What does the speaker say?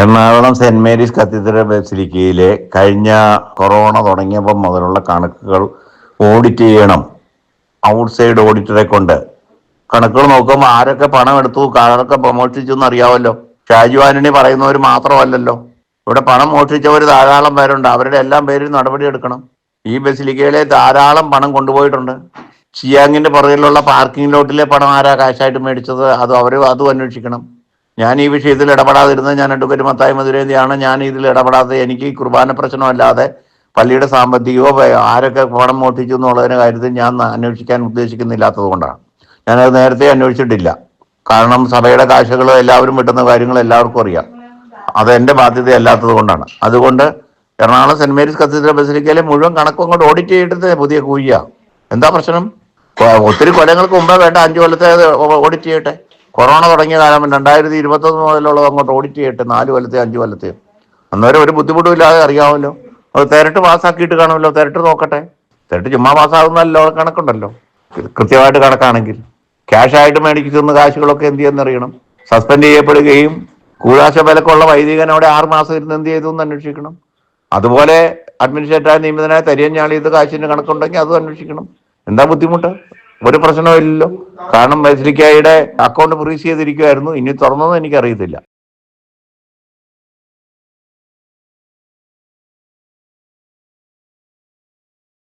Ernakulam saint Mary's cathedral ബസിലിക്കയിലെ കഴിഞ്ഞ corona തുടങ്ങിയപ്പോൾ മുതലുള്ള കണക്കുകൾ ഓഡിറ്റ് ചെയ്യണം. ഔട്ട്സൈഡ് ഓഡിറ്ററെ കൊണ്ട്. കണക്കുകൾ നോക്കുമ്പോൾ ആരൊക്കെ പണം എടുത്തു ആരൊക്കെ മോഷ്ടിച്ചു എന്ന് അറിയാമല്ലോ ഷാജു പറയുന്നവർ മാത്രമല്ലല്ലോ. ഇവിടെ പണം മോഷ്ടിച്ചവർ ധാരാളം പേരുണ്ട്. അവരുടെ എല്ലാം പേരിൽ നടപടി എടുക്കണം. ഈ ബസിലിക്കയിലെ ധാരാളം പണം കൊണ്ടുപോയിട്ടുണ്ട്. ചിയാങ്ങിന്റെ പുറകിലുള്ള പാർക്കിംഗ് ലോട്ടിലെ പണം ആരാ കാശായിട്ട് മേടിച്ചത്? അത് അവർ അതും അന്വേഷിക്കണം. ഞാൻ ഈ വിഷയത്തിൽ ഇടപെടാതിരുന്നത് ഞാൻ അഡ്വക്കേറ്റ് മത്തായി മധുരേന്ദ്രയാണ് ഞാൻ ഇതിൽ ഇടപെടാതെ എനിക്ക് ഈ കുർബാന പ്രശ്നമല്ലാതെ പള്ളിയുടെ സാമ്പത്തികമോ ആരൊക്കെ പണം മോഷ്ടിച്ചു എന്നുള്ളതിന് കാര്യത്തിൽ ഞാൻ അന്വേഷിക്കാൻ ഉദ്ദേശിക്കുന്നില്ലാത്തത് കൊണ്ടാണ്. ഞാനത് നേരത്തെ അന്വേഷിച്ചിട്ടില്ല. കാരണം സഭയുടെ കാശുകൾ എല്ലാവരും വിട്ടുന്ന കാര്യങ്ങൾ എല്ലാവർക്കും അറിയാം. അത് ബാധ്യത ബാധ്യതയല്ലാത്തത് കൊണ്ടാണ്. അതുകൊണ്ട് എറണാകുളം സെന്റ് മേരീസ് കത്തീഡ്രൽ ബസിലിക്കയിലെ മുഴുവൻ കണക്കും കൊണ്ട് ഓഡിറ്റ് ചെയ്തിട്ട് പുതിയ കൂയ്യ എന്താ പ്രശ്നം? ഒത്തിരി കൊല്ലങ്ങൾക്ക് മുമ്പേ വേണ്ട അഞ്ചു കൊല്ലത്തെ ഓഡിറ്റ് ചെയ്യട്ടെ? കൊറോണ തുടങ്ങിയ കാലം രണ്ടായിരത്തി ഇരുപത്തൊന്ന് മുതലുള്ളത് അങ്ങോട്ട് ഓഡിറ്റ് ചെയ്യട്ടെ നാല് കൊല്ലത്തെ അഞ്ചു കൊല്ലത്തെ. അന്നേരം ഒരു ബുദ്ധിമുട്ടും ഇല്ലാതെ അറിയാമല്ലോ. അത് തിരട്ട് പാസ്സാക്കിയിട്ട് കാണുമല്ലോ. തിരട്ട് നോക്കട്ടെ. തിരട്ട് ചുമ്മാ പാസ്സാകുന്നല്ലോ കണക്കുണ്ടല്ലോ. കൃത്യമായിട്ട് കണക്കാണെങ്കിൽ. ക്യാഷ് ആയിട്ട് മേടിക്കുന്ന കാശുകളൊക്കെ എന്ത് ചെയ്യുന്നറിയണം സസ്പെൻഡ് ചെയ്യപ്പെടുകയും കൂടാശ വിലക്കുള്ള വൈദികൻ അവിടെ ആറ് മാസം ഇരുന്ന് എന്ത് ചെയ്തു എന്ന് അന്വേഷിക്കണം. അതുപോലെ അഡ്മിനിസ്ട്രേറ്ററായ നിയമിതനായ തരിയഞ്ഞാളി ഇത് കാശിന്റെ കണക്കുണ്ടെങ്കിൽ അതും അന്വേഷിക്കണം. എന്താ ബുദ്ധിമുട്ട്? ഒരു പ്രശ്നവും ഇല്ലല്ലോ കാരണം ബസിലിക്കായുടെ അക്കൗണ്ട് ഫ്രീസ് ചെയ്തിരിക്കുമായിരുന്നു ഇനി തുറന്നതെന്ന് എനിക്കറിയത്തില്ല.